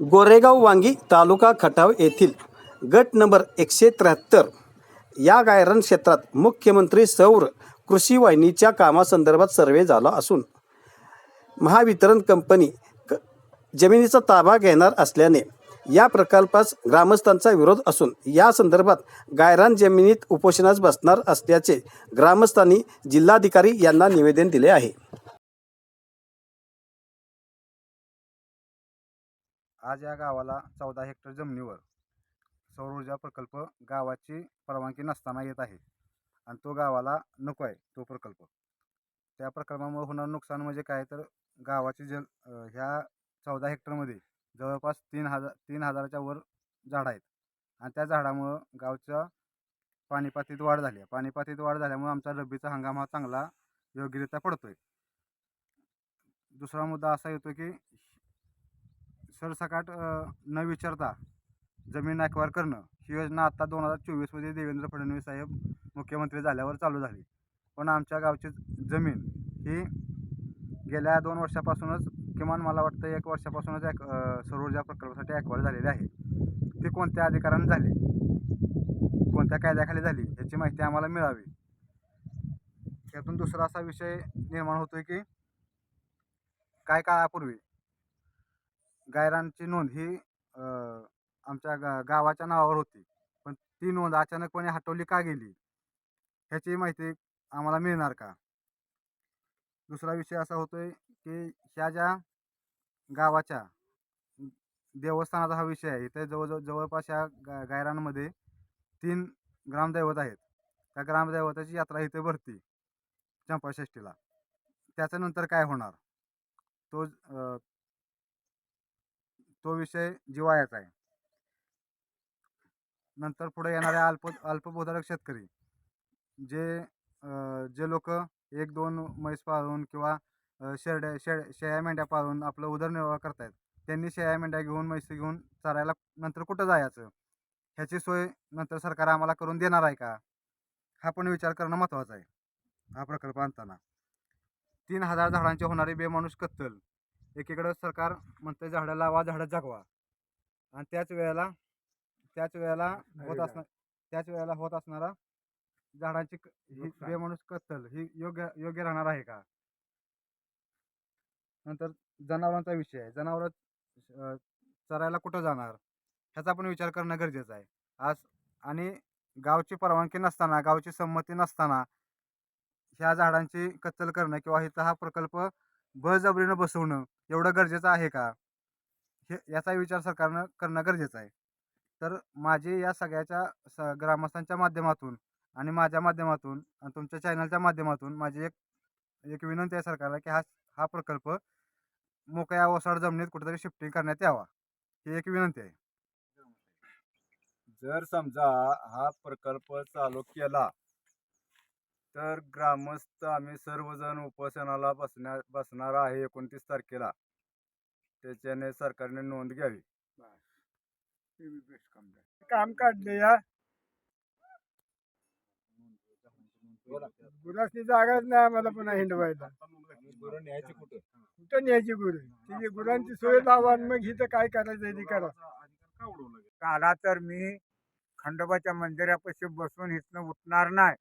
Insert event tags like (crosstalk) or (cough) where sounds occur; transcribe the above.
गोरेगाव वांगी तालुका खटाव येथील गट नंबर एकशे त्र्याहत्तर या गायरन क्षेत्रात मुख्यमंत्री सौर कृषी वाहिनीच्या कामासंदर्भात सर्वे झाला असून महावितरण कंपनी क जमिनीचा ताबा घेणार असल्याने या प्रकल्पास ग्रामस्थांचा विरोध असून या संदर्भात गायरान जमिनीत उपोषणास बसणार असल्याचे ग्रामस्थांनी जिल्हाधिकारी यांना निवेदन दिले आहे. आज या गावाला चौदा हेक्टर जमिनीवर सौर ऊर्जा प्रकल्प गावाची परवानगी नसताना येत आहे. आणि तो गावाला नको आहे तो प्रकल्प. त्या प्रकल्पामुळे होणारं नुकसान म्हणजे काय? तर गावाची जल ह्या चौदा हेक्टरमध्ये जवळपास तीन हजार तीन हजाराच्या वर झाडं आहेत. आणि त्या झाडामुळं गावच्या पाणीपातीत वाढ झाली आहे. पाणीपातीत वाढ झाल्यामुळं आमचा रब्बीचा हंगाम हा चांगला योग्यरित्या पडतो आहे दुसरा मुद्दा असा येतो की सरसकाट न विचारता जमीन ॲक्वायर करणं ही योजना आत्ता दोन हजार चोवीसमध्ये देवेंद्र फडणवीस साहेब मुख्यमंत्री झाल्यावर चालू झाली. पण आमच्या गावची जमीन ही गेल्या दोन वर्षापासूनच किमान मला वाटतं एक वर्षापासूनच ॲक सौर ऊर्जा प्रकल्पासाठी ॲक्वायर झालेली आहे. ती कोणत्या अधिकाराने झाली? कोणत्या कायद्याखाली झाली? याची माहिती आम्हाला मिळावी. यातून दुसरा असा विषय निर्माण होतो की काय काळापूर्वी गायरांची नोंद ही आमच्या गा गावाच्या नावावर होती. पण ती नोंद अचानकपणे हटवली का गेली? ह्याची माहिती आम्हाला मिळणार का? दुसरा विषय असा होतोय की ह्या ज्या गावाच्या देवस्थानाचा हा विषय आहे इथे जवळजवळ जवळपास ह्या गा गायरांमध्ये तीन ग्रामदैवत आहेत. त्या ग्रामदैवताची यात्रा इथे भरती चंपाषष्ठीला. त्याच्यानंतर काय होणार? तो तो विषय जिव्हाळ्याचा आहे. नंतर पुढे येणारे (coughs) अल्प अल्पभूधारक शेतकरी जे जे लोक एक दोन म्हैस पाळून किंवा शेरड्या शेळ शेळ्या मेंढ्या पाळून आपलं उदरनिर्वाह करतायत त्यांनी शेळ्या मेंढ्या घेऊन म्हैसी घेऊन चरायला नंतर कुठं जायचं? ह्याची सोय नंतर सरकार आम्हाला करून देणार आहे का? हा पण विचार करणं महत्त्वाचं आहे. हा प्रकल्प आणताना. तीन हजार झाडांची होणारी बेमानुष कत्तल एकीकडं सरकार म्हणतं झाडं लावा झाडं जगवा. आणि त्याच वेळेला त्याच वेळेला होत असणार त्याच वेळेला होत असणारा झाडांची क- ही नुकसान. बेमानुष कत्तल ही योग्य योग्य राहणार आहे का? नंतर जनावरांचा विषय आहे. जनावर चरायला कुठं जाणार? ह्याचा पण विचार करणं गरजेचं आहे. आज आणि गावची परवानगी नसताना गावची संमती नसताना ह्या झाडांची कत्तल करणं किंवा इथं हा प्रकल्प बळजबरीनं बसवणं एवढं गरजेचं आहे का? हे याचा विचार सरकारनं करणं गरजेचं आहे. तर माझी या सगळ्याच्या स ग्रामस्थांच्या माध्यमातून आणि माझ्या माध्यमातून आणि तुमच्या चॅनलच्या माध्यमातून माझी एक एक विनंती आहे सरकारला की हा हा प्रकल्प मोकळ्या ओसाड जमिनीत कुठेतरी शिफ्टिंग करण्यात यावा. ही एक विनंती आहे. जर समजा हा प्रकल्प चालू केला तर ग्रामस्थ आम्ही सर्वजण उपोषणाला बसण्या बसणार आहे एकोणतीस तारखेला. त्याच्याने सरकारने नोंद घ्यावी. काम काढले या. गुरासनी जागाच नाही आम्हाला पुन्हा हिंडवायला. कुठं? न्यायची गुरु? तिची गुरांची सोय लावा मग हिथं काय करायचं ते करा. काला तर मी खंडोबाच्या मंदिरापाशी बसून इथनं उठणार नाही.